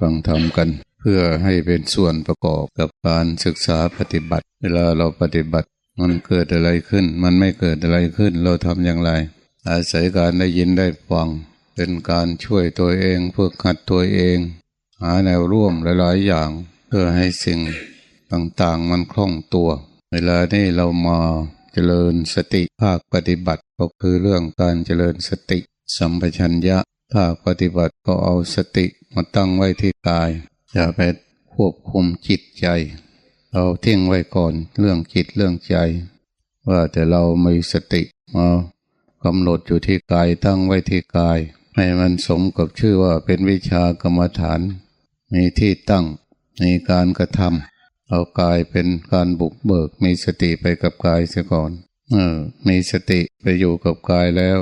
ฟังธรรมกัน เพื่อให้เป็นส่วนประกอบกับการศึกษาปฏิบัติ เวลาเราปฏิบัติ มันเกิดอะไรขึ้น มันไม่เกิดอะไรขึ้น เราทำอย่างไร อาศัยการได้ยินได้ฟัง เป็นการช่วยตัวเองฝึกหัดตัวเอง หาแนวร่วมหลายๆอย่าง เพื่อให้สิ่งต่างๆมันคล่องตัว เวลานี้เรามาเจริญสติภาคปฏิบัติก็คือเรื่องการเจริญสติ สัมปชัญญะ ภาปฏิบัติก็เอาสติมาตั้งไว้ที่กาย อย่าไปควบคุมจิตใจ เราเที่ยงไว้ก่อนเรื่องจิตเรื่องใจ ว่าแต่เรามีสติมากำหนดอยู่ที่กายตั้งไว้ที่กาย ให้มันสมกับชื่อว่าเป็นวิชากรรมฐาน มีที่ตั้งมีการกระทำเอากายเป็นการบุกเบิก มีสติไปกับกายเสียก่อนเออมีสติไปอยู่กับกายแล้ว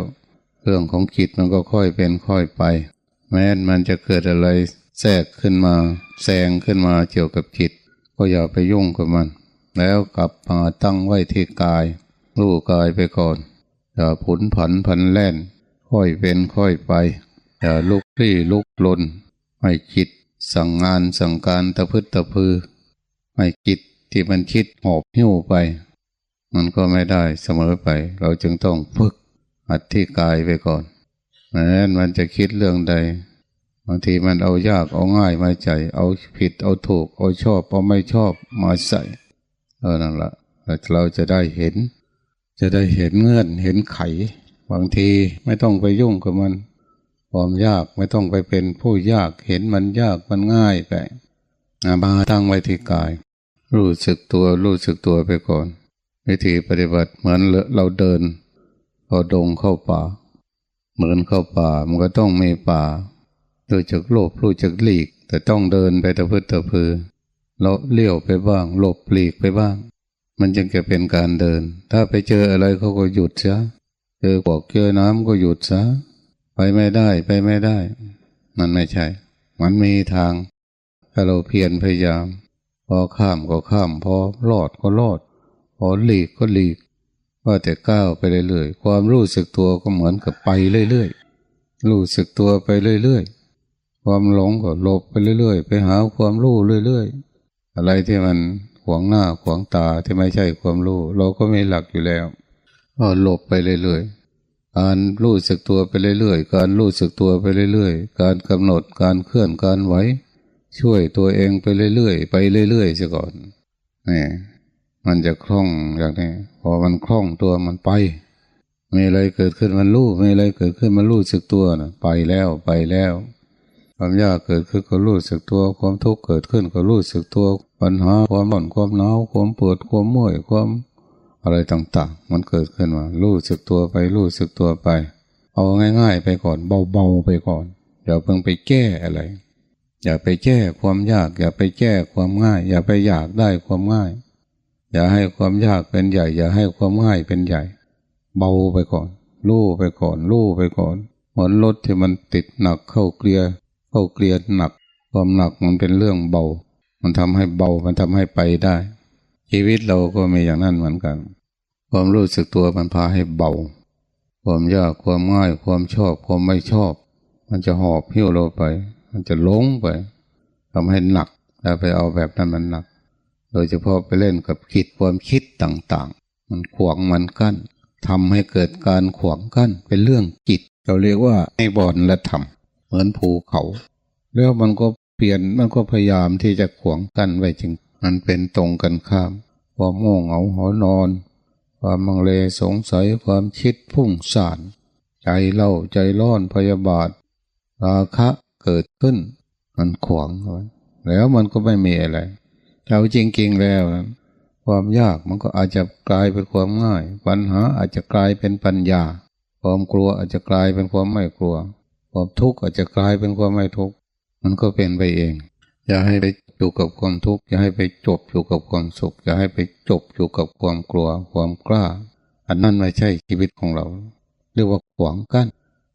เรื่องของจิตมันก็ค่อยเป็นค่อยไป แม้มันจะเกิดอะไรแทรกขึ้นมาแซงขึ้นมาเกี่ยวกับจิต ก็อย่าไปยุ่งกับมัน แล้วกลับมาตั้งไว้ที่กาย รู้กายไปก่อน อย่าผุนผันพันแล่น ค่อยเป็นค่อยไป อย่าลุกลี้ลุกลนให้จิตสั่งงานสั่งการตะพึดตะพือให้จิตที่มันคิดหอบหิ้วไป มันก็ไม่ได้เสมอไป เราจึงต้องฝึก หัดที่กายไปก่อนแม้นมันจะคิดเรื่องใด บางทีมันเอายากเอาง่ายมาใจ เอาผิดเอาถูก เอาชอบเอาไม่ชอบมาใส่ เออนั่นละเราจะได้เห็น จะได้เห็นเงื่อนเห็นไข บางทีไม่ต้องไปยุ่งกับมันความยากไม่ต้องไปเป็นผู้ยากเห็นมันยากมันง่ายไปอามาตั้งไว้ที่กาย รู้สึกตัวรู้สึกตัวไปก่อน วิธีปฏิบัติเหมือนเราเดิน เข้าดงเข้าป่า เหมือนเข้าป่ามันก็ต้องมีป่ารู้จักโลภรู้จักหลีก แต่ต้องเดินไปตะพื้นตะพือเราเลี้ยวไปบ้างหลบหลีกไปบ้าง มันจึงจะเป็นการเดิน ถ้าไปเจออะไรเขาก็หยุดซะเจอบอกเจอน้ำก็หยุดซะไปไม่ได้ไปไม่ได้ มันไม่ใช่ มันมีทาง ถ้าเราเพียรพยายาม พอข้ามก็ข้าม พอรอดก็รอด พอหลีกก็หลีก ว่าแต่ก้าวไปเรื่อยๆ ความรู้สึกตัวก็เหมือนกับไปเรื่อยๆ รู้สึกตัวไปเรื่อยๆ ความหลงก็หลบไปเรื่อยๆ ไปหาความรู้เรื่อยๆ อะไรที่มันขวางหน้าขวางตาที่ไม่ใช่ความรู้ เราก็ไม่หลักอยู่แล้วก็หลบไปเรื่อยๆการรู้สึกตัวไปเรื่อยๆ การรู้สึกตัวไปเรื่อยๆ การกำหนดการเคลื่อนการไหวช่วยตัวเองไปเรื่อยๆ ไปเรื่อยๆเสียก่อนนี่ มันจะคล่องอย่างนี้พอมันคล่องตัวมันไปมีอะไรเกิดขึ้นมันรู้มีอะไรเกิดขึ้นมันรู้สึกตัวนะไปแล้วไปแล้ว ความยากเกิดขึ้นก็รู้สึกตัว ความทุกข์เกิดขึ้นก็รู้สึกตัว ปัญหาความบ่นความหนาวความปวดความเมื่อยความอะไรต่างๆ มันเกิดขึ้นมารู้สึกตัวไปรู้สึกตัวไป เอาง่าย ๆ ไปก่อนเบาๆไปก่อนอย่าเพิ่งไปแก้อะไร อย่าไปแก้ความยาก อย่าไปแก้ความง่าย อย่าไปอยากได้ความง่าย อย่าให้ความยากเป็นใหญ่ อย่าให้ความง่ายเป็นใหญ่ เบาไปก่อนลู่ไปก่อนลู่ไปก่อนเหมือนรถที่มันติดหนักเข้าเกลียเข้าเกลียหนัก ความหนักมันเป็นเรื่องเบา มันทำให้เบามันทำให้ไปได้ ชีวิตเราก็มีอย่างนั้นเหมือนกัน ความรู้สึกตัวมันพาให้เบา ความยากความง่ายความชอบความไม่ชอบ มันจะหอบหิ้วเราไป มันจะล้งไปทำให้หนักแล้วไปเอาแบบนั้นมันหนัก โดยเฉพาะไปเล่นกับคิดความคิดต่างๆ มันขวางมันกั้นทำให้เกิดการขวางกั้นเป็นเรื่องจิต เราเรียกว่าให้บอนและธรรมเหมือนภูเขา แล้วมันก็เปลี่ยนมันก็พยายามที่จะขวางกั้นไว้จริง มันเป็นตรงกันข้ามความโง่เหงาหอนอน ความมังเลสงสัยความคิดพุ่งสานใจเล่าใจร้อนพยาบาท ราคะเกิดขึ้น มันขวางไว้แล้วมันก็ไม่มีอะไร เราจริง ๆ แล้ว ความยากมันก็อาจจะกลายเป็นความง่าย ปัญหาอาจจะกลายเป็นปัญญา ความกลัวอาจจะกลายเป็นความไม่กลัว ความทุกข์อาจจะกลายเป็นความไม่ทุกข์ มันก็เป็นไปเอง อย่าให้ไปอยู่กับความทุกข์อย่าให้ไปจบอยู่กับความสุขอย่าให้ไปจบอยู่กับความกลัว ความกล้า อันนั้นไม่ใช่ชีวิตของเรา เรียกว่าขวางกั้น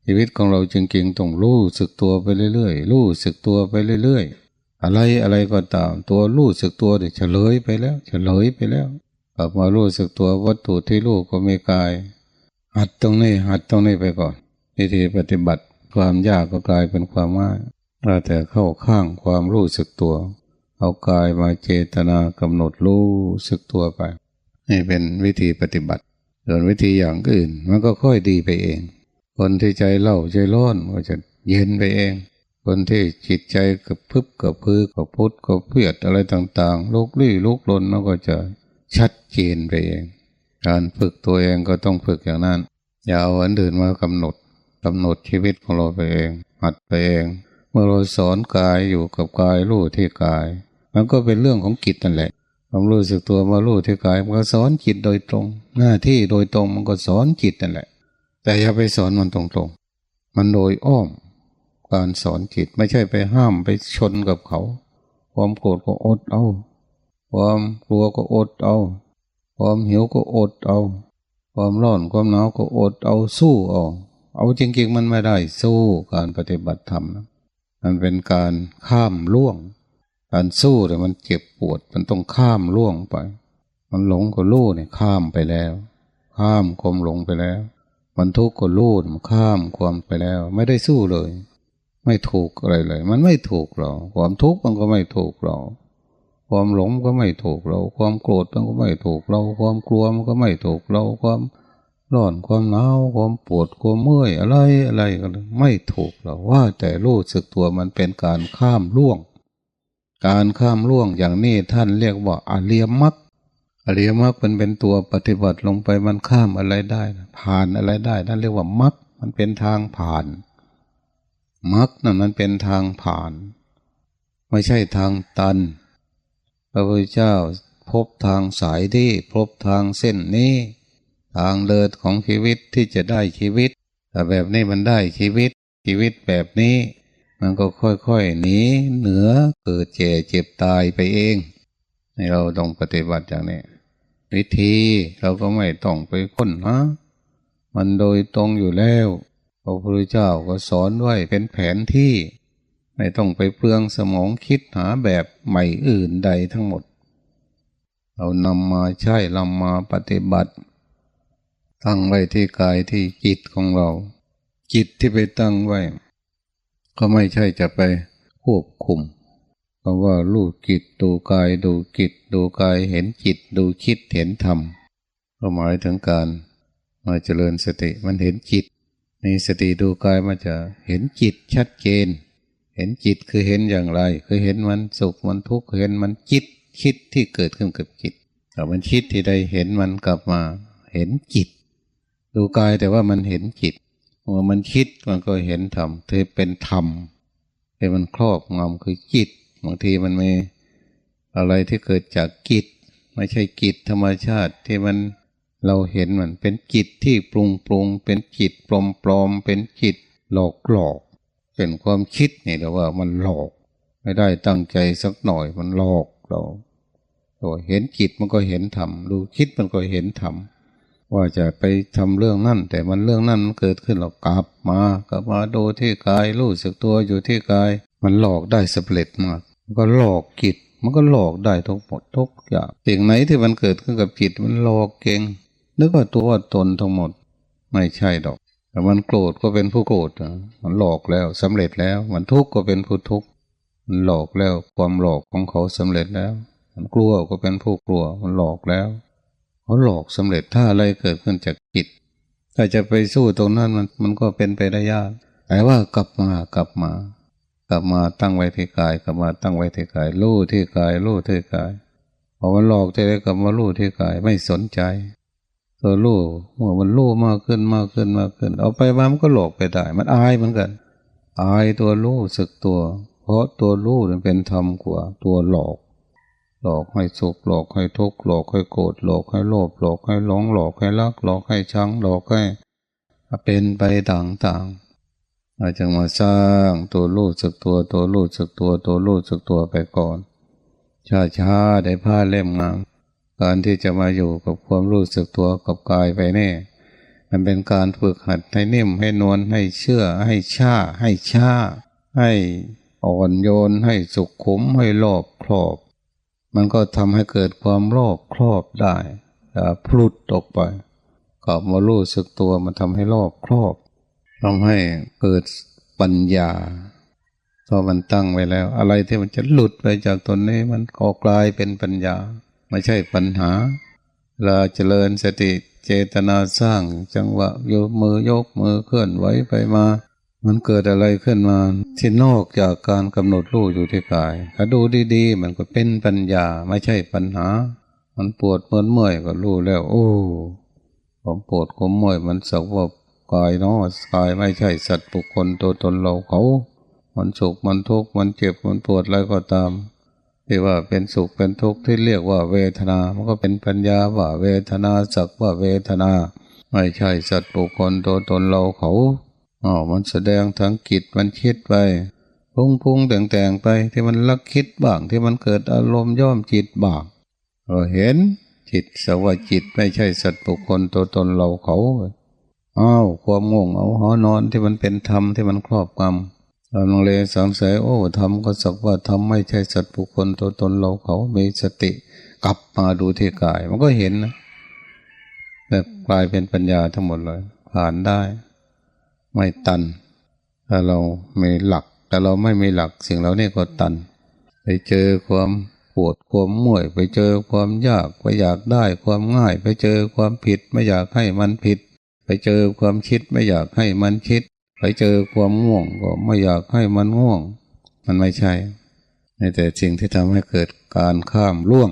ชีวิตของเราจริงๆต้องรู้สึกตัวไปเรื่อยๆรู้สึกตัวไปเรื่อยๆ อะไรอะไรก็ตาม ตัวรู้สึกตัวเดี๋ยวเฉลยไปแล้วเฉลยไปแล้วกลับมารู้สึกตัววัตถุที่รู้ก็มีกาย หัดตรงนี้หัดตรงนี้ไปก่อนวิธีปฏิบัติความยากก็กลายเป็นความง่ายว่าแต่เข้าข้างความรู้สึกตัว เอากายมาเจตนากำหนดรู้สึกตัวไปนี่เป็นวิธีปฏิบัติส่วนวิธีอย่างอื่น มันก็ค่อยดีไปเอง คนที่ใจเล่าใจร้อนก็จะเย็นไปเอง คนที่จิตใจกับพึบกับพือกับพุทธกับเพียดอะไรต่างๆลุกลี้ลุกลนมันก็จะชัดเจนไปเอง การฝึกตัวเองก็ต้องฝึกอย่างนั้น อย่าเอาอันอื่นมากำหนดกำหนดชีวิตของเราไปเอง หัดไปเอง เมื่อเราสอนกายอยู่กับกายรู้ที่กาย มันก็เป็นเรื่องของจิตนั่นแหละความรู้สึกตัวมารู้ที่กายมันก็สอนจิตโดยตรง หน้าที่โดยตรงมันก็สอนจิตนั่นแหละ แต่อย่าไปสอนมันตรงๆ มันโดยอ้อม การสอนจิตไม่ใช่ไปห้ามไปชนกับเขา ความโกรธก็อดเอา ความกลัวก็อดเอา ความหิวก็อดเอา ความร้อนความหนาวก็อดเอาสู้เอาเอาจริงๆมันไม่ได้สู้การปฏิบัติธรรมนะมันเป็นการข้ามล่วง การสู้แต่มันเจ็บปวดมันต้องข้ามล่วงไป มันหลงก็ลู่เนี่ยข้ามไปแล้ว ข้ามความหลงไปแล้ว มันทุกข์ก็ลู่มันข้ามความไปแล้ว ไม่ได้สู้เลย ไม่ถูกอะไรเลย มันไม่ถูกเรา ความทุกข์มันก็ไม่ถูกเรา ความหลงก็ไม่ถูกเรา ความโกรธมันก็ไม่ถูกเรา ความกลัวมันก็ไม่ถูกเรา ความร้อนความหนาวความปวดความเมื่อยอะไรอะไรก็ไม่ถูกเราว่า แต่รู้สึกตัวมันเป็นการข้ามล่วง การข้ามล่วงอย่างนี้ท่านเรียกว่าอาเริยมรรคอริยมรรคมันเป็นตัวปฏิบัติลงไปมันข้ามอะไรได้ ผ่านอะไรได้นั่นเรียกว่ามรรคมันเป็นทางผ่าน มรรคนั่นมันเป็นทางผ่าน ไม่ใช่ทางตัน พระพุทธเจ้าพบทางสายที่พบทางเส้นนี้ ทางเดินของชีวิตที่จะได้ชีวิต แต่แบบนี้มันได้ชีวิต ชีวิตแบบนี้ มันก็ค่อยๆหนีเหนือเกิดเจ็บเจ็บตายไปเองให้เราต้องปฏิบัติอย่างนี้ วิธีเราก็ไม่ต้องไปค้นหามันโดยตรงอยู่แล้ว พระพุทธเจ้าก็สอนไว้เป็นแผนที่ ไม่ต้องไปเปลืองสมองคิดหาแบบใหม่อื่นใดทั้งหมด เรานำมาใช้นำมาปฏิบัติ ตั้งไว้ที่กายที่จิตของเรา จิตที่ไปตั้งไว้ ก็ไม่ใช่จะไปควบคุมเพราะว่าลูกจิตดูกายดูจิตดูกายเห็นจิตดูคิดเห็นธรรมก็หมายถึงการมาเจริญสติมันเห็นจิต มีสติดูกายมันจะเห็นจิตชัดเจน เห็นจิตคือเห็นอย่างไร คือเห็นมันสุขมันทุกข์เห็นมันจิตคิดที่เกิดขึ้นกับจิตแต่มันคิดที่ใดเห็นมันกลับมา เห็นจิต ดูกายแต่ว่ามันเห็นจิตเมื่อมันคิดมันก็เห็นธรรมเธอเป็นธรรมแต่มันครอบงำคือจิตบางทีมันมีอะไรที่เกิดจากจิตไม่ใช่จิตธรรมชาติที่มัน เราเห็นมันเป็นจิตที่ปรุงปรุง เป็นจิตปลอมปลอมเป็นจิตหลอกหลอก เป็นความคิดนี่แต่ว่ามันหลอก ไม่ได้ตั้งใจสักหน่อยมันหลอกเราตัวเห็นจิตมันก็เห็นธรรมดูคิดมันก็เห็นธรรมว่าจะไปทำเรื่องนั่น แต่มันเรื่องนั้นมันเกิดขึ้นเรากลับมากลับมาดูที่กายรู้สึกตัวอยู่ที่กาย มันหลอกได้สำเร็จมากมันก็หลอกจิตมันก็หลอกได้ทุกหมดทุกอย่างสิ่งไหนที่มันเกิดขึ้นกับจิตมันหลอกเก่ง นึกว่าตัวตนทั้งหมด ไม่ใช่ดอก แต่มันโกรธก็เป็นผู้โกรธมันหลอกแล้วสำเร็จแล้ว มันทุกข์ก็เป็นผู้ทุกข์มันหลอกแล้วความหลอกของเขาสำเร็จแล้ว มันกลัวก็เป็นผู้กลัว มันหลอกแล้วเขาหลอกสำเร็จถ้าอะไรเกิดขึ้นจากจิตถ้าจะไปสู้ตรงนั้นมันมันก็เป็นไปได้ยากแต่ว่ากลับมากลับมา กลับมาตั้งไว้ที่กายกลับมาตั้งไว้ที่กายรู้ที่กายรู้ที่กายพอมันหลอกจะได้กลับมารู้ที่กายไม่สนใจ ตัวรู้เมื่อมันรู้มากขึ้นมากขึ้นมากขึ้น เอาไปมามันก็หลอกไปได้ มันอายเหมือนกัน อายตัวรู้สึกตัว เพราะตัวรู้มันเป็นธรรมกว่าตัวหลอก หลอกให้สุขหลอกให้ทุกข์หลอกให้โกรธหลอกให้โลภหลอกให้หลงหลอกให้รักหลอกให้ชังหลอกให้เป็นไปต่างๆอาจจะมาสร้างตัวรู้สึกตัวตัวรู้สึกตัวตัวรู้สึกตัวไปก่อนช้าๆได้ผ้าเล่มงาม การที่จะมาอยู่กับความรู้สึกตัวกับกายไปแน่มันเป็นการฝึกหัดให้นิ่มให้นวลให้เชื่อ ให้ชาให้ชาให้อ่อนโยนให้สุขขุมให้รอบครอบ มันก็ทำให้เกิดความรอบครอบได้อย่าพลุดออกไปกลับมารู้สึกตัวมันทำให้รอบครอบทำให้เกิดปัญญาพอมันตั้งไว้แล้ว อะไรที่มันจะหลุดไปจากตนนี้มันก็กลายเป็นปัญญา ไม่ใช่ปัญหาเราเจริญสติเจตนาสร้างจังหวะโยกมือยกมือเคลื่อนไหวไปมา มันเกิดอะไรขึ้นมา ที่นอกจากการกำหนดรู้อยู่ที่กายถ้าดูดีๆ มันก็เป็นปัญญาไม่ใช่ปัญหา มันปวดเมื่อยเมื่อยก็รู้แล้ว โอ้ผมปวดผมเมื่อยมันสักว่ากายเนาะกายไม่ใช่สัตว์บุคคลตัวตนเราเขา มันสุขมันทุกข์มันเจ็บมันปวดอะไรก็ตาม ที่ว่าเป็นสุขเป็นทุกข์ที่เรียกว่าเวทนา มันก็เป็นปัญญาว่าเวทนาสักว่าเวทนา ไม่ใช่สัตว์บุคคลตัวตนเราเขาอ๋อมันแสดงทั้งกิจมันคิดไปพุ่งพุงแต่งแต่งไปที่มันลักคิดบ้างที่มันเกิดอารมณ์ย่อมจิตบ้างเราเห็นจิตสว่าจิตไม่ใช่สัตว์บุคคลตัวตนเราเขาอ้าวความงงเอาหอนอนที่มันเป็นธรรมที่มันครอบงำ เราลงเลยสงสัยโอ้ธรรมก็สักว่าธรรมไม่ใช่สัตว์บุคคลตัวตนเราเขามีสติกลับมาดูที่กาย มันก็เห็นนะแต่กลายเป็นปัญญาทั้งหมดเลย ผ่านได้ ไม่ตันถ้าเราไมีหลัก แต่เราไม่มีหลักสิ่งเหล่านี้ก็ตัน ไปเจอความปวดความม่วยไปเจอความยากไปอยากได้ความง่าย ไปเจอความผิดไม่อยากให้มันผิด ไปเจอความคิดไม่อยากให้มันคิด ไปเจอความง่วงก็ไม่อยากให้มันง่วง มันไม่ใช่ในแต่สิ่งที่ทำให้เกิดการข้ามล่วง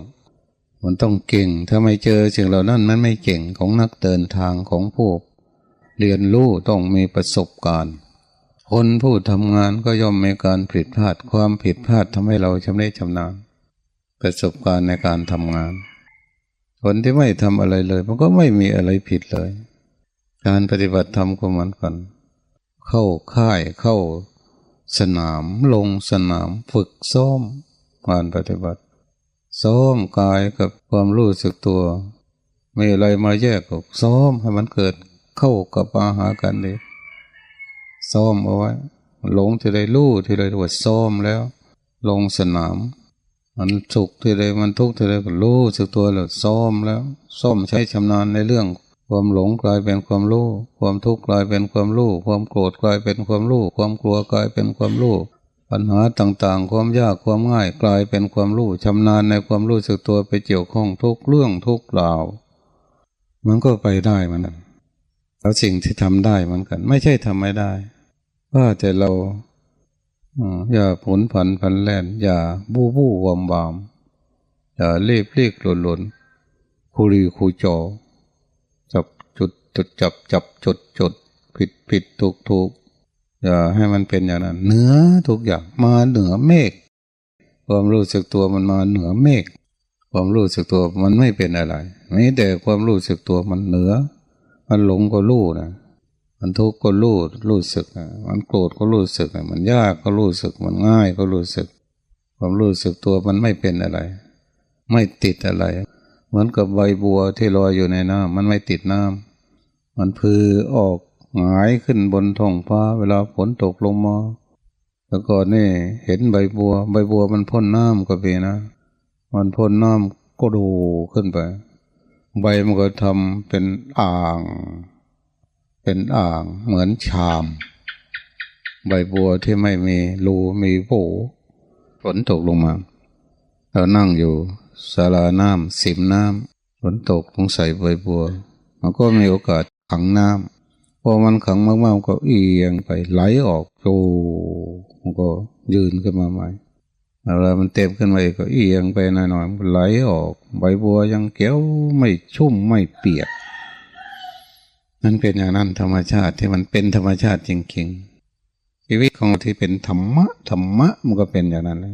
มันต้องเก่ง ถ้าไม่เจอสิ่งเหล่านั้นนั้นไม่เก่งของนักเดินทางของผู้เรียนรู้ต้องมีประสบการณ์ คนผู้ทำงานก็ย่อมมีการผิดพลาด ความผิดพลาดทำให้เราชำนิชำนาญประสบการณ์ในการทำงาน คนที่ไม่ทำอะไรเลย มันก็ไม่มีอะไรผิดเลย การปฏิบัติธรรมก็เหมือนกัน เข้าค่ายเข้า สนามลงสนามฝึกซ้อมการปฏิบัติซ้อมกายกับความรู้สึกตัวไม่อะไรมาแยกกับซ้อมให้มันเกิดเข้ากับอาหากันเลยซ้อมเอาไว้หลงที่ใดรู้ที่ใดว่าซ้อมแล้ว ลงสนาม มันสุขที่ใดมันทุกข์ที่ใดก็รู้สึกตัวแล้วซ้อมแล้วซ้อมใช้ชำนาญในเรื่อง ความหลงกลายเป็นความรู้ ความทุกข์กลายเป็นความรู้ ความโกรธกลายเป็นความรู้ ความกลัวกลายเป็นความรู้ ปัญหาต่างๆ ความยากความง่ายกลายเป็นความรู้ชำนาญในความรู้สึกตัวไปเกี่ยวข้องทุกเรื่องทุกราวมันก็ไปได้มันแล้วสิ่งที่ทำได้เหมือนกัน ไม่ใช่ทำไม่ได้ ว่าแต่เราอย่าผลผันพันแล่น อย่าบู้บู้วอมบาม อย่าเรีบเรียกหล่นหล่นคุรีคูจอ จุดจับจับจุดจุดผิดผิดถูกถูกอย่าให้มันเป็นอย่างนั้น เหนือทุกอย่างมาเหนือเมฆความรู้สึกตัวมันมาเหนือเมฆความรู้สึกตัวมันไม่เป็นอะไรไม่แต่ความรู้สึกตัวมันเหนือ มันหลงก็รู้นะมันทุกข์ก็รู้รู้สึกนะมันโกรธก็รู้สึกมันยากก็รู้สึกมันง่ายก็รู้สึก ความรู้สึกตัวมันไม่เป็นอะไร ไม่ติดอะไร เหมือนกับใบบัวที่ลอยอยู่ในน้ำมันไม่ติดน้ำ มันพือออกหงายขึ้นบนท้องฟ้า เวลาฝนตกลงมาแล้วก็นี่เห็นใบบัว ใบบัวมันพ่นน้ำก็เป็นนะ มันพ่นน้ำก็ดูขึ้นไป ใบมันก็ทำเป็นอ่าง เป็นอ่างเหมือนชาม ใบบัวที่ไม่มีรูมีโผฝนตกลงมาเรานั่งอยู่สาราน้ำสิมน้ำฝนตกลงใส่ใบบัว มันก็มีโอกาส ขังน้ำพอมันขังมากๆก็เอียงไปไหลออกโจมันก็ยืนขึ้นมาใหม่เวลามันเต็มขึ้นมาก็เอียงไปหน่อยๆมันไหลออก ใบบัวยังเกี้ยวไม่ชุ่มไม่เปียกนั่นเป็นอย่างนั้นธรรมชาติที่มันเป็นธรรมชาติจริงๆชีวิตของที่เป็นธรรมะธรรมะมันก็เป็นอย่างนั้นเลย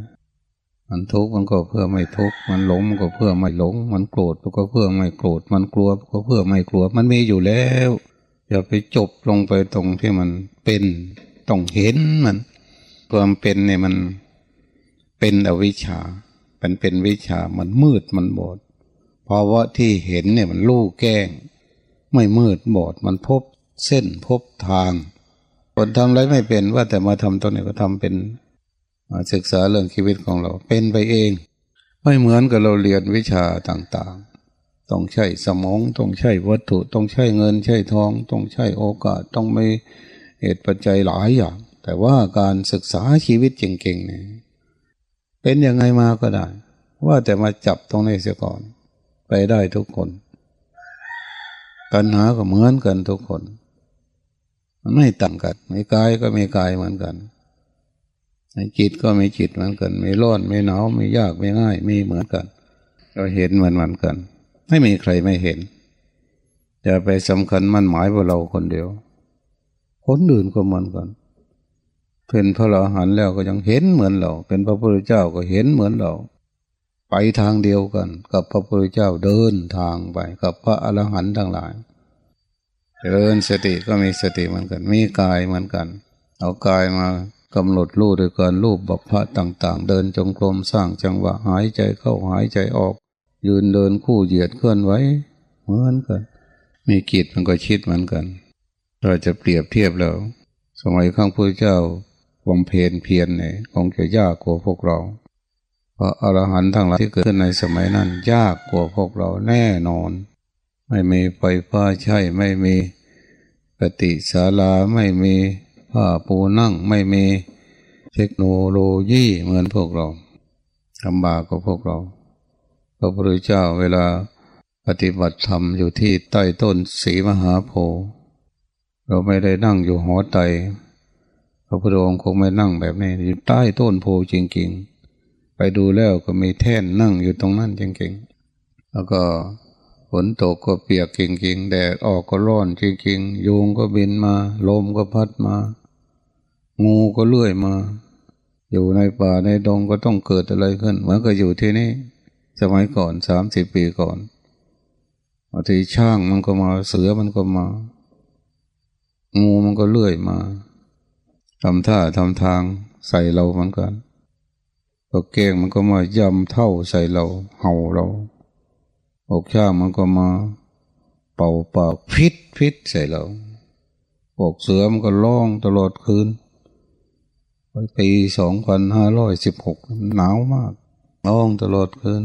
มันทุกข์มันก็เพื่อไม่ทุกข์ มันหลงมันก็เพื่อไม่หลง มันโกรธมันก็เพื่อไม่โกรธ มันกลัวก็เพื่อไม่กลัว มันมีอยู่แล้ว อย่าไปจบลงไปตรงที่มันเป็นต้องเห็นมันความเป็นเนี่ยมันเป็นอวิชชาเป็นเป็นวิชา มันมืดมันบอดเพราะว่าที่เห็นเนี่ยมันลู่แก้ง ไม่มืดบอด มันพบเส้นพบทางคนทำอะไรไม่เป็นว่าแต่มาทำตรงนี้ก็ทำเป็น ศึกษาเรื่องชีวิตของเราเป็นไปเอง ไม่เหมือนกับเราเรียนวิชาต่างๆ ต้องใช้สมองต้องใช้วัตถุต้องใช้เงินใช้ทองต้องใช้โอกาสต้องมีเหตุปัจจัยหลายอย่างแแต่ว่าการศึกษาชีวิตจริงๆเนี่ยเป็นยังไงมาก็ได้ ว่าแต่มาจับตรงนี้เสียก่อน ไปได้ทุกคนปัญหาก็เหมือนกันทุกคน มันไม่ต่างกันมีกายก็มีกายเหมือนกัน ในจิตก็มีจิตเหมือนกันมีร้อนมีหนาวมียากมีง่ายมีเหมือนกัน เราเห็นเหมือนเหมือนกัน ไม่มีใครไม่เห็น จะไปสำคัญมันหมายว่าเราคนเดียว คนอื่นก็เหมือนกันเป็นพระอรหันต์แล้วก็ยังเห็นเหมือนเรา เป็นพระพุทธเจ้าก็เห็นเหมือนเรา ไปทางเดียวกัน กับพระพุทธเจ้าเดินทางไป กับพระอรหันต์ทั้งหลายเจริญสติก็มีสติเหมือนกัน มีกายเหมือนกัน เอากายมา กำหนดรูปโดยการรูปบัพพะต่างๆ เดินจงกรมสร้างจังหวะหายใจเข้าหายใจออก ยืนเดินคู่เหยียดเคลื่อนไหวเหมือนกันมีกิจมันก็คิดเหมือนกัน เราจะเปรียบเทียบแล้ว สมัยข้างพระเจ้าบำเพ็ญเพียรเนี่ยคงจะยากกว่าพวกเรา เพราะอรหันต์ทั้งหลายที่เกิดขึ้นในสมัยนั้น ยากกว่าพวกเราแน่นอน ไม่มีไฟฟ้าใช้ไม่มีปฏิศาลาไม่มี ผ้าปูนั่งไม่มีเทคโนโลยีเหมือนพวกเราลำบากกว่าพวกเรา พระพุทธเจ้าเวลาปฏิบัติธรรมอยู่ที่ใต้ต้นสีมหาโพธิ์เราไม่ได้นั่งอยู่หอไตพระพุทธองค์คงไม่นั่งแบบนี้อยู่ใต้ต้นโพจริงๆ ไปดูแล้วก็มีแท่นนั่งอยู่ตรงนั้นจริงๆ แล้วก็ ฝนตกก็เปียกจริงๆแดดออกก็ร้อนจริงๆยุงก็บินมา ลมก็พัดมา งูก็เลื่อยมา อยู่ในป่าในดงก็ต้องเกิดอะไรขึ้น เหมือนกับอยู่ที่นี่ สมัยก่อนสามสิบปีก่อนบางทีช่างมันก็มาเสือมันก็มา งูมันก็เลื่อยมาทำท่าทำทางใส่เราเหมือนกันตัวเก้งมันก็มายำเท่าใส่เรา เห่าเรา อกช่างมันก็มาเป่าปากพิษพิษใส่เราอกเสือมันก็ร้องตลอดคืนปีสองพันห้าร้อยสิบหกหนาวมากร้องตลอดคืน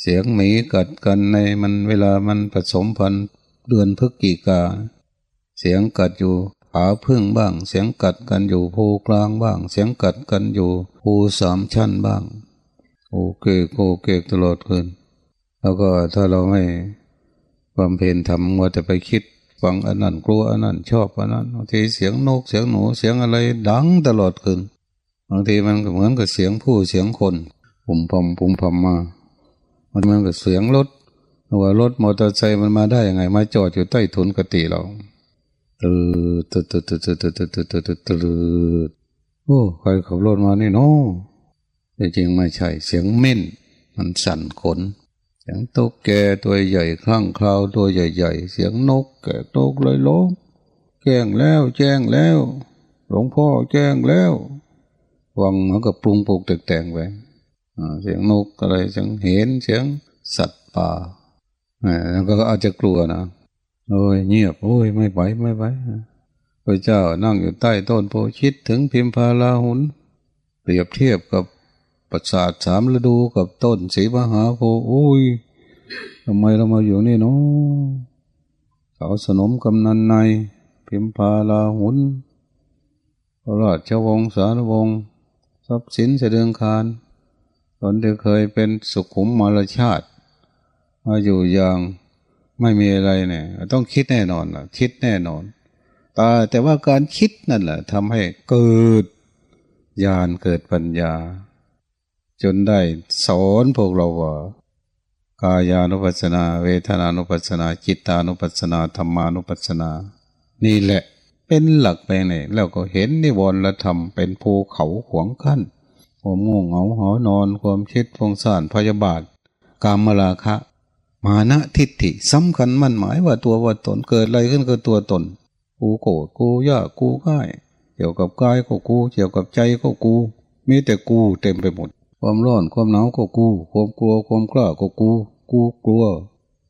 เสียงหมีกัดกันในมันเวลามันผสมพันธุ์เดือนพฤศจิกา เสียงกัดอยู่ผาพึ่งบ้าง เสียงกัดกันอยู่ภูกลางบ้าง เสียงกัดกันอยู่ภูสามชั้นบ้างโอเกโอเกกตลอดคืน แล้วก็ถ้าเราไม่ความเพนทำมัวแต่ไปคิดฟังอันนั้นกลัวอันนั้นชอบอันนั้นบางทีเสียงนกเสียงหนูเสียงอะไรดังตลอดคืนบางทีมันเหมือนกับเสียงผู้เสียงคนปุ่มพมปุ่มพมมา มันเหมือนกับเสียงรถว่ารถมอเตอร์ไซค์มันมาได้ยังไง มาจอดอยู่ใต้ทุนกติเราตืดตืดตืดตืดตืดตืดตืดตืดตืดตืดโอ้ใครขับรถมานี่เนาะแต่จริงไม่ใช่เสียงเม่น มันสั่นขน สียงตุ๊กแกตัวใหญ่คลั่งคราวตัวใหญ่ ๆ เสียงนกแกตกเลยล้มแจ้งแล้วแจ้งแล้ว หลวงพ่อแจ้งแล้ววังมันก็ปรุงปลูกแต่งไปเสียงนกอะไรเสียงเห็นเสียงสัตว์ป่าแล้วก็อาจจะกลัวนะโอ้ยเงียบโอ้ยไม่ไหวไม่ไหวพระเจ้านั่งอยู่ใต้ต้นโพชิดถึงพิมพาลาหุน เปรียบเทียบกับ ประสาทสามฤดูกับต้นสีมหาโพโอ้ยทำไมเรามาอยู่นี่เนาะเขาสนมกำนันใน พิมพาลาหุนพระราชวงศ์สารวงศ์ทรัพย์สินเสด็จคารตอนที่เคยเป็นสุขุมมารชาติ มาอยู่อย่างไม่มีอะไรเนี่ย ต้องคิดแน่นอนล่ะคิดแน่นอนแตาแต่ว่าการคิดนั่นแหละทำให้เกิดญาณเกิดปัญญา จนได้สอนพวกเราว่ากายานุปัสสนา เวทนานุปัสสนา จิตานุปัสสนาธรรมานุปัสสนา นี่แหละเป็นหลักไปไหนแล้วก็เห็นนิวรณธรรมเป็นภูเขาขวงขั้นความง่วงเหงาหอนอน ความคิดฟงสานพยาบาท กามราคะ มานะทิฏฐิสำคัญมั่นหมายว่าตัวว่าตนเกิดอะไรขึ้นก็ตัวตน กูโกรธกูยากกูง่าย เกี่ยวกับกายก็กู เกี่ยวกับใจก็กู มีแต่กูเต็มไปหมด ความร้อนความหนาวก็กู ความกลัวความกล้าก็กู กูกลัว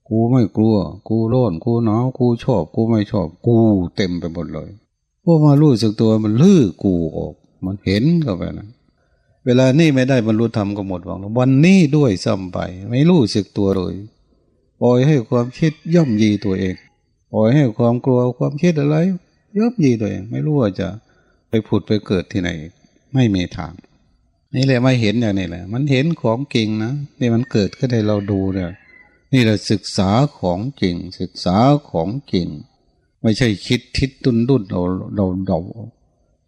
กูไม่กลัว กูร้อนกูหนาวกูชอบ กูไม่ชอบ กูเต็มไปหมดเลยพวกมารู้สึกตัวมันลื้อกูออก มันเห็นก็ไปนะเวลานี่ไม่ได้บรรลุธรรมก็หมดหวังวันนี้ด้วยซ้ำไป ไม่รู้สึกตัวเลยปล่อยให้ความคิดย่อมยีตัวเองปล่อยให้ความกลัวความคิดอะไรย่อมยีตัวเอง ไม่รู้ว่าจะไปผุดไปเกิดที่ไหน ไม่มีทาง นี่แหละไม่เห็นอย่างนี้แหละ มันเห็นของจริงนะนี่มันเกิดขึ้นให้เราดูเนี่ย นี่เราศึกษาของจริง ศึกษาของจริง ไม่ใช่คิดทิศตุนดุนเราเราเดา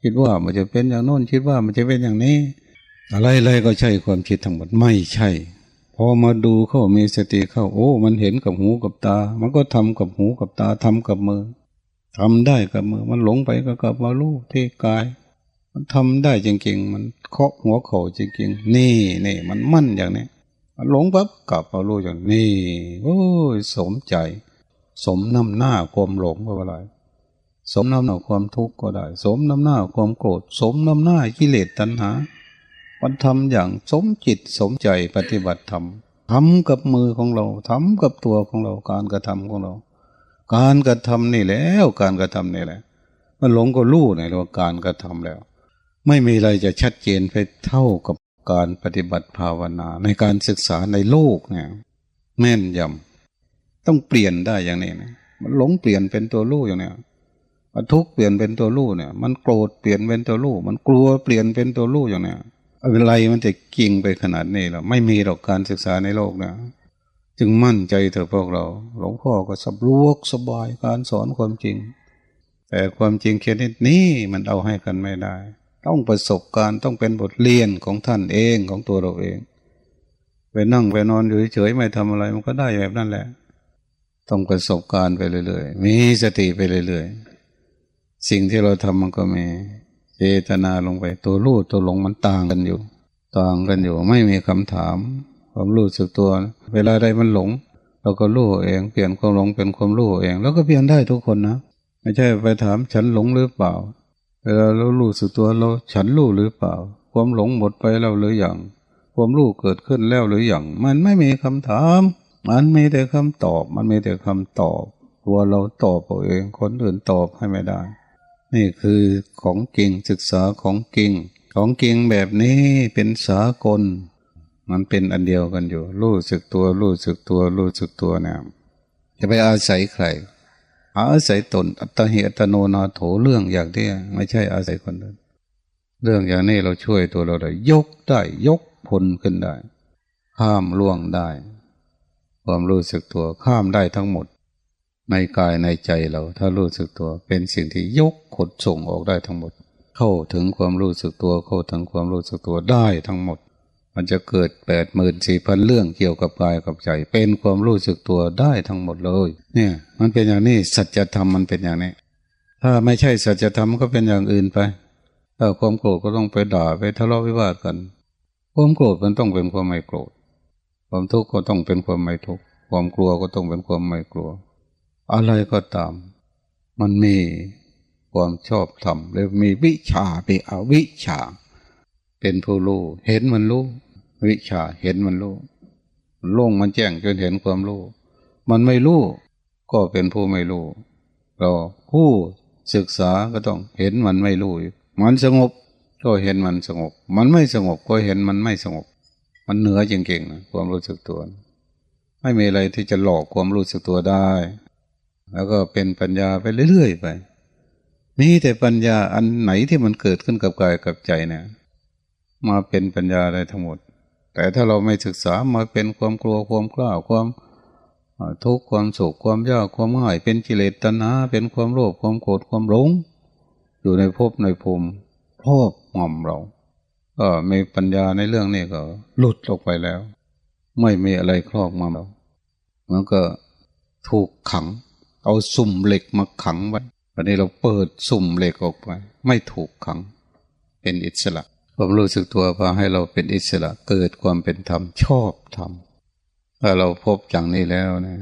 คิดว่ามันจะเป็นอย่างโน้นคิดว่ามันจะเป็นอย่างนี้ อะไรๆก็ใช่ความคิดทั้งหมดไม่ใช่พอมาดูเข้ามีสติเข้าโอ้ มันเห็นกับหูกับตา มันก็ทำกับหูกับตาทำกับมือทำได้กับมือ มันหลงไปก็กลับมาลูที่กาย มันทำได้จริงๆ มันเคาะหัวเข่าจริงๆ นี่นี่มันมั่นอย่างนี้มันหลงปั๊บกลับมาลูอย่างนี้โอ้ยสมใจ สมน้ำหน้าความหลงว่าอะไรสมน้ำหน้าความทุกข์ก็ได้ สมน้ำหน้าความโกรธ สมน้ำหน้ากิเลสตัณหา มันทำอย่างสมจิตสมใจปฏิบัติธรรมทำกับมือของเราทำกับตัวของเราการกระทำของเรา การกระทำนี่แล้วการกระทำนี่แหละ มันหลงก็รู้ในว่าการกระทำแล้ว ไม่มีอะไรจะชัดเจนไปเท่ากับการปฏิบัติภาวนา ในการศึกษาในโลกเนี่ยแม่นยำต้องเปลี่ยนได้อย่างนี้นะมันหลงเปลี่ยนเป็นตัวรู้อย่างเนี้ยมันทุกข์เปลี่ยนเป็นตัวรู้เนี่ย มันโกรธเปลี่ยนเป็นตัวรู้มันกลัวเปลี่ยนเป็นตัวรู้อย่างเนี้ยอะไรมันจะกิ่งไปขนาดนี้หรอไม่มีหรอกการศึกษาในโลกนะจึงมั่นใจเถอะพวกเรา หลวงพ่อก็สับลวกสบายการสอนความจริง แต่ความจริงแค่นี้นี่มันเอาให้กันไม่ได้ ต้องประสบการณ์ต้องเป็นบทเรียนของท่านเองของตัวเราเองไปนั่งไปนอนอยู่เฉยๆไม่ทำอะไรมันก็ได้แบบนั้นแหละ ต้องประสบการณ์ไปเรื่อยๆมีสติไปเรื่อยๆสิ่งที่เราทำมันก็มีเจตนาลงไป ตัวรู้ตัวหลงมันต่างกันอยู่ ต่างกันอยู่ไม่มีคำถามความรู้สึกตัว เวลาใดมันหลง เราก็รู้เองเปลี่ยนความหลงเป็นความรู้เอง แล้วก็เปลี่ยนได้ทุกคนนะ ไม่ใช่ไปถามฉันหลงหรือเปล่า วลาเรารู้สึกตัวเราฉันรู้หรือเปล่า ความหลงหมดไปแล้วหรืออยังความรู้เกิดขึ้นแล้วหรืออยังมันไม่มีคำถาม มันมีแต่คำตอบ มันมีแต่คำตอบ ตัวเราตอบเอาเองคนอื่นตอบให้ไม่ได้ นี่คือของจริงศึกษาของจริง ของจริงแบบนี้เป็นสากล มันเป็นอันเดียวกันอยู่ รู้สึกตัวรู้สึกตัวรู้สึกตัวเนี่ยจะไปอาศัยใคร อาศัยตนอัตหิอัตโนนาโถเรื่องอย่างที่ไม่ใช่อาศัยคนอื่นเรื่องอย่างนี้เราช่วยตัวเราได้ยกได้ยกพลขึ้นได้ ข้ามล่วงได้ ความรู้สึกตัวข้ามได้ทั้งหมด ในกายในใจเรา ถ้ารู้สึกตัวเป็นสิ่งที่ยกขดส่งออกได้ทั้งหมด เข้าถึงความรู้สึกตัวเข้าถึงความรู้สึกตัวได้ทั้งหมด มันจะเกิดแปดหมื่นสี่พันเรื่องเกี่ยวกับกายกับใจ เป็นความรู้สึกตัวได้ทั้งหมดเลย เนี่ย มันเป็นอย่างนี้สัจธรรมมันเป็นอย่างนี้ ถ้าไม่ใช่สัจธรรมก็เป็นอย่างอื่นไปถ้าความโกรธก็ต้องไปด่าไปทะเลาะวิวาทกัน ความโกรธมันต้องเป็นความไม่โกรธ ความทุกข์ก็ต้องเป็นความไม่ทุกข์ ความกลัวก็ต้องเป็นความไม่กลัว อะไรก็ตาม มันมีความชอบธรรมแล้วมีวิชาไปเอาวิชา เป็นผู้รู้เห็นมันรู้ วิชาเห็นมันรู้โล่งมันแจ้งจนเห็นความรู้ มันไม่รู้ ก็เป็นผู้ไม่รู้เราผู้ศึกษาก็ต้องเห็นมันไม่รู้ มันสงบก็เห็นมันสงบ มันไม่สงบก็เห็นมันไม่สงบ มันเหนือจริงๆนะความรู้สึกตัว ไม่มีอะไรที่จะหลอกความรู้สึกตัวได้ แล้วก็เป็นปัญญาไปเรื่อยๆไปมีแต่ปัญญาอันไหนที่มันเกิดขึ้นกับกายกับใจเนี่ย มาเป็นปัญญาได้ทั้งหมด แต่ถ้าเราไม่ศึกษามาเป็นความกลัวความกล้าความทุกข์ความสุขความยากความง่าย เป็นกิเลสตัณหาเป็นความโลภความโกรธความหลงอยู่ในภพในภูมิครอบงำเราก็มีปัญญาในเรื่องนี้ก็หลุดออกไปแล้ว ไม่มีอะไรครอบงำเรามันก็ถูกขัง เอาสุ่มเหล็กมาขังไว้วันนี้เราเปิดสุ่มเหล็กออกไป ไม่ถูกขัง เป็นอิสระ ความรู้สึกตัวพาให้เราเป็นอิสระเกิดความเป็นธรรมชอบธรรมถ้าเราพบอย่างนี้แล้วนะ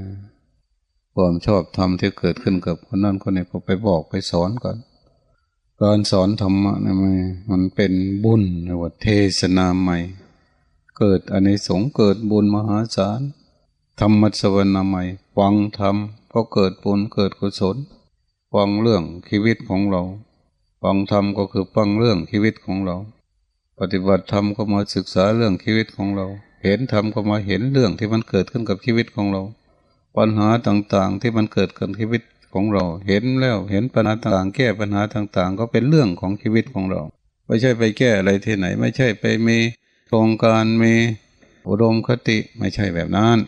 ความชอบธรรมที่เกิดขึ้นกับคนนั้นคนนี้ก็ไปบอกไปสอนก่อนการสอนธรรมะนะมันมันเป็นบุญนะว่าเทศนาใหม่ เกิดอันนี้สงเกิดบุญมหาศาลธรรมะสวรรค์ใหม่ฟังธรรมก็เกิดบุญเกิดกุศลฟังเรื่องชีวิตของเราฟังธรรมก็คือฟังเรื่องชีวิตของเรา ปฏิบัติธรรมก็มาศึกษาเรื่องชีวิตของเรา เห็นธรรมก็มาเห็นเรื่องที่มันเกิดขึ้นกับชีวิตของเรา ปัญหาต่างๆที่มันเกิดกับชีวิตของเรา เห็นแล้วเห็นปัญหาต่างๆ แก้ปัญหาต่างๆ ก็เป็นเรื่องของชีวิตของเรา ไม่ใช่ไปแก้อะไรที่ไหน ไม่ใช่ไปมีโครงการมีอุดมคติไม่ใช่แบบนั้น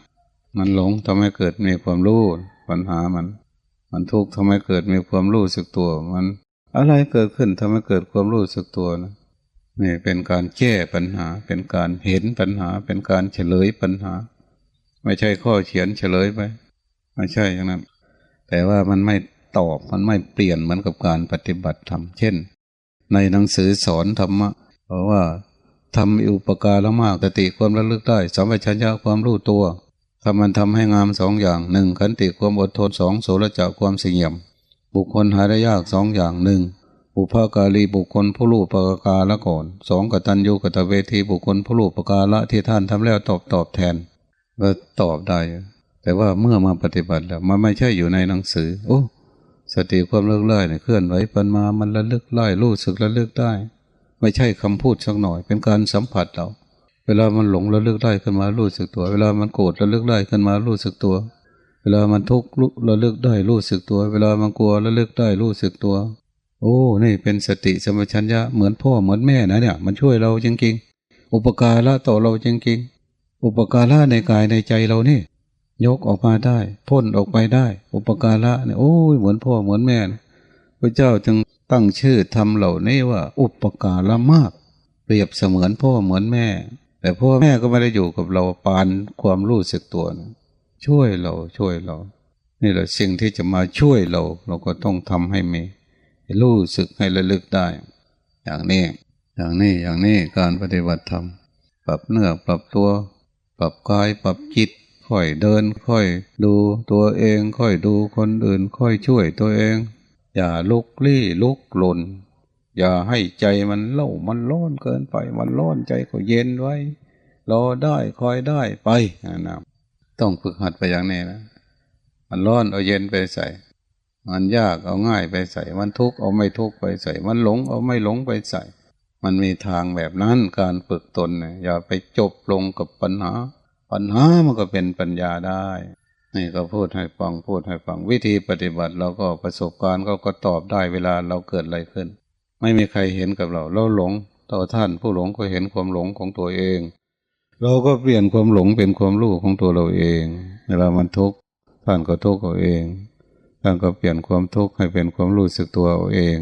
มันหลงทำให้เกิดมีความรู้ปัญหามัน มันทุกข์ทำให้เกิดมีความรู้สึกตัว มันอะไรเกิดขึ้นทำให้เกิดความรู้สึกตัวนะ นี่เป็นการแก้ปัญหา เป็นการเห็นปัญหา เป็นการเฉลยปัญหา ไม่ใช่ข้อเขียนเฉลยไป ไม่ใช่อย่างนั้น แต่ว่ามันไม่ตอบมันไม่เปลี่ยนเหมือนกับการปฏิบัติธรรมเช่น ในหนังสือสอนธรรมะเพราะว่าทำอุปการละมากสติความระลึกได้สัมปชัญญะความรู้ตัวถ้ามันทำให้งามสองอย่างหนึ่งขันติความอดทนสองโสรจะความเสี่ยม บุคคลหาได้ยากสองอย่างหนึ่ง บุพการีบุคคลผู้รู้ปกาละก่อนสองกตัญญูกตเวทีบุคคลผู้รู้ปกาละที่ท่านทำแล้วตอบตอบแทนก็ตอบได้ แต่ว่าเมื่อมาปฏิบัติแล้วมันไม่ใช่อยู่ในหนังสือ โอ้สติความเลิกไล่เนี่ยเคลื่อนไหวปันมามันระลึกไล่รู้สึกระลึกได้ ไม่ใช่คำพูดสักหน่อย เป็นการสัมผัสเรา เวลามันหลงระลึกได้ขึ้นมารู้สึกตัว เวลามันโกรธระลึกได้ขึ้นมารู้สึกตัว เวลามันทุกข์ระลึกได้รู้สึกตัว เวลามันกลัวระลึกได้รู้สึกตัว โอ้ นี่เป็นสติสมัชัญญะเหมือนพ่อเหมือนแม่นะเนี่ย มันช่วยเราจริงๆ อุปการะต่อเราจริงๆ อุปการะในกายในใจเรานี่ ยกออกมาได้พ่นออกไปได้ อุปการะเนี่ยโอ้ยเหมือนพ่อเหมือนแม่นะพระเจ้าจึงตั้งชื่อทำเหล่านี้ว่า อุปการะมาก เปรียบเสมือนพ่อเหมือนแม่ แต่พ่อแม่ก็ไม่ได้อยู่กับเราปานความรู้สึกตัวนะช่วยเราช่วยเรา นี่แหละสิ่งที่จะมาช่วยเรา เราก็ต้องทำให้มี รู้สึกให้ระลึกได้ อย่างนี้ อย่างนี้อย่างนี้การปฏิบัติธรรมปรับเนื้อปรับตัว ปรับกายปรับจิตค่อยเดินค่อยดูตัวเองค่อยดูคนอื่นค่อยช่วยตัวเอง อย่าลุกลี้ลุกหล่นอย่าให้ใจมันเล่ามันร้อนเกินไป มันร้อนใจก็เย็นไว้ รอได้คอยได้ไปนะต้องฝึกหัดไปอย่างนี้นะมันร้อนเอาเย็นไปใส่ มันยากเอาง่ายไปใส่ มันทุกข์เอาไม่ทุกข์ไปใส่ มันหลงเอาไม่หลงไปใส่ มันมีทางแบบนั้นการฝึกตนเนี่ยอย่าไปจบลงกับปัญหา ปัญหามันก็เป็นปัญญาได้ นี่ก็พูดให้ฟังพูดให้ฟังวิธีปฏิบัติเราก็ประสบการณ์ก็ก็ตอบได้เวลาเราเกิดอะไรขึ้น ไม่มีใครเห็นกับเราเราหลงต่อท่านผู้หลงก็เห็นความหลงของตัวเอง เราก็เปลี่ยนความหลงเป็นความรู้ของตัวเราเอง เวลามันทุกข์ท่านก็ทุกข์เอาเอง ท่านก็เปลี่ยนความทุกข์ให้เป็นความรู้สึกตัวเอาเอง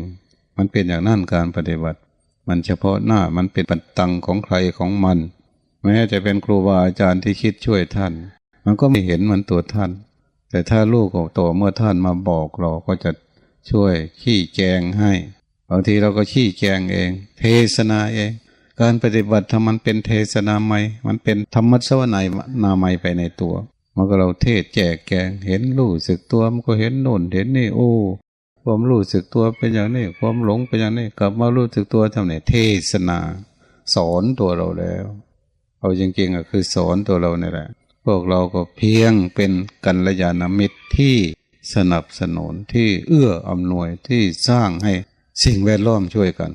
มันเป็นอย่างนั้นการปฏิบัติ มันเฉพาะหน้ามันเป็นปัจตังของใครของมันแม้จะเป็นครูบาอาจารย์ที่คิดช่วยท่าน มันก็ไม่เห็นมันตัวท่าน แต่ถ้าลูกของตัวเมื่อท่านมาบอกเราก็จะช่วยขี้แจงให้บางทีเราก็ขี้แจงเอง เทศนาเอง การปฏิบัติธรรมมันเป็นเทศนาใหม่มันเป็นธรรมะสวนัยนาใหม่ไปในตัว มันก็เราเทศแจกแกงเห็นรู้สึกตัวมันก็เห็นโน่นเห็นนี่โอ้ความรู้สึกตัวเป็นอย่างนี้ ความหลงเป็นอย่างนี้กลับมารู้สึกตัวทำเนี่ยเทศนา สอนตัวเราแล้วเอาจริงๆอะคือสอนตัวเราเนี่ยแหละ พวกเราก็เพียงเป็นกัลยาณมิตรที่สนับสนุนที่เอื้ออำนวยที่สร้างให้สิ่งแวดล้อมช่วยกัน